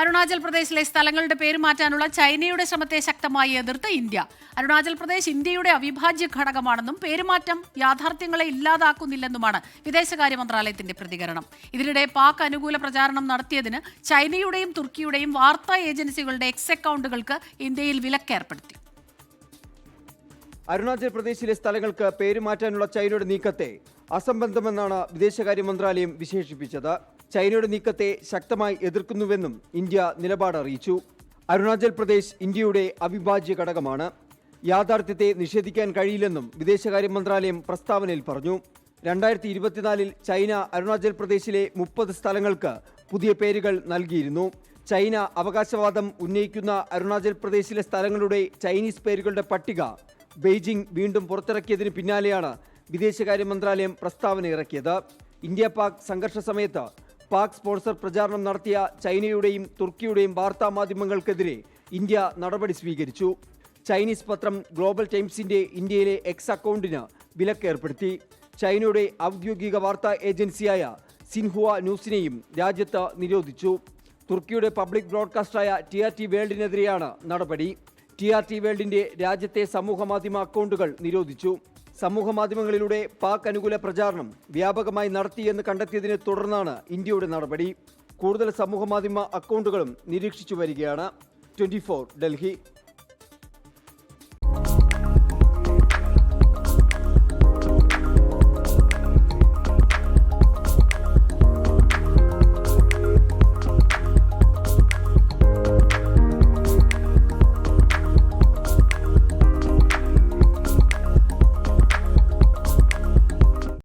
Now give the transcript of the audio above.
അരുണാചൽ പ്രദേശിലെ സ്ഥലങ്ങളുടെ പേര് മാറ്റാനുള്ള ചൈനയുടെ ശ്രമത്തെ ശക്തമായി എതിർത്ത് ഇന്ത്യ. അരുണാചൽ പ്രദേശ് ഇന്ത്യയുടെ അവിഭാജ്യ ഘടകമാണെന്നും പേരുമാറ്റം യാഥാർത്ഥ്യങ്ങളെ ഇല്ലാതാക്കുന്നില്ലെന്നുമാണ് വിദേശകാര്യ മന്ത്രാലയത്തിന്റെ പ്രതികരണം. ഇതിനിടെ പാക് അനുകൂല പ്രചാരണം നടത്തിയതിന് ചൈനയുടെയും തുർക്കിയുടെയും വാർത്താ ഏജൻസികളുടെ എക്സ് അക്കൗണ്ടുകൾക്ക് ഇന്ത്യയിൽ വിലക്കേർപ്പെടുത്തി അരുണാചൽ പ്രദേശിലെ സ്ഥലങ്ങൾക്ക് പേരുമാറ്റാനുള്ള ചൈനയുടെ നീക്കത്തെ അസംബന്ധമെന്നാണ് വിദേശകാര്യ മന്ത്രാലയം വിശേഷിപ്പിച്ചത്. ചൈനയുടെ നീക്കത്തെ ശക്തമായി എതിർക്കുന്നുവെന്നും ഇന്ത്യ നിലപാട് അറിയിച്ചു. അരുണാചൽ പ്രദേശ് ഇന്ത്യയുടെ അവിഭാജ്യ ഘടകമാണ്. യാഥാർത്ഥ്യത്തെ നിഷേധിക്കാൻ കഴിയില്ലെന്നും വിദേശകാര്യ മന്ത്രാലയം പ്രസ്താവനയിൽ പറഞ്ഞു. രണ്ടായിരത്തി ഇരുപത്തിനാലിൽ ചൈന അരുണാചൽ പ്രദേശിലെ മുപ്പത് സ്ഥലങ്ങൾക്ക് പുതിയ പേരുകൾ നൽകിയിരുന്നു. ചൈന അവകാശവാദം ഉന്നയിക്കുന്ന അരുണാചൽ പ്രദേശിലെ സ്ഥലങ്ങളുടെ ചൈനീസ് പേരുകളുടെ പട്ടിക ബെയ്ജിംഗ് വീണ്ടും പുറത്തിറക്കിയതിന് പിന്നാലെയാണ് വിദേശകാര്യ മന്ത്രാലയം പ്രസ്താവന ഇറക്കിയത്. ഇന്ത്യ പാക് സംഘർഷ സമയത്ത് പാക് സ്പോൺസർ പ്രചാരണം നടത്തിയ ചൈനയുടെയും തുർക്കിയുടെയും വാർത്താ മാധ്യമങ്ങൾക്കെതിരെ ഇന്ത്യ നടപടി സ്വീകരിച്ചു. ചൈനീസ് പത്രം ഗ്ലോബൽ ടൈംസിന്റെ ഇന്ത്യയിലെ എക്സ് അക്കൗണ്ടിന് വിലക്കേർപ്പെടുത്തി. ചൈനയുടെ ഔദ്യോഗിക വാർത്താ ഏജൻസിയായ സിൻഹുവ ന്യൂസിനെയും രാജ്യത്ത് നിരോധിച്ചു. തുർക്കിയുടെ പബ്ലിക് ബ്രോഡ്കാസ്റ്റായ ടി ആർ ടി വേൾഡിനെതിരെയാണ് നടപടി. ടി ആർ ടി വേൾഡിന്റെ രാജ്യത്തെ സമൂഹമാധ്യമ അക്കൗണ്ടുകൾ നിരോധിച്ചു. സമൂഹമാധ്യമങ്ങളിലൂടെ പാക് അനുകൂല പ്രചാരണം വ്യാപകമായി നടത്തിയെന്ന് കണ്ടെത്തിയതിനെ തുടർന്നാണ് ഇന്ത്യയുടെ നടപടി. കൂടുതൽ സമൂഹമാധ്യമ അക്കൗണ്ടുകളും നിരീക്ഷിച്ചു വരികയാണ്. ട്വന്റി ഡൽഹി.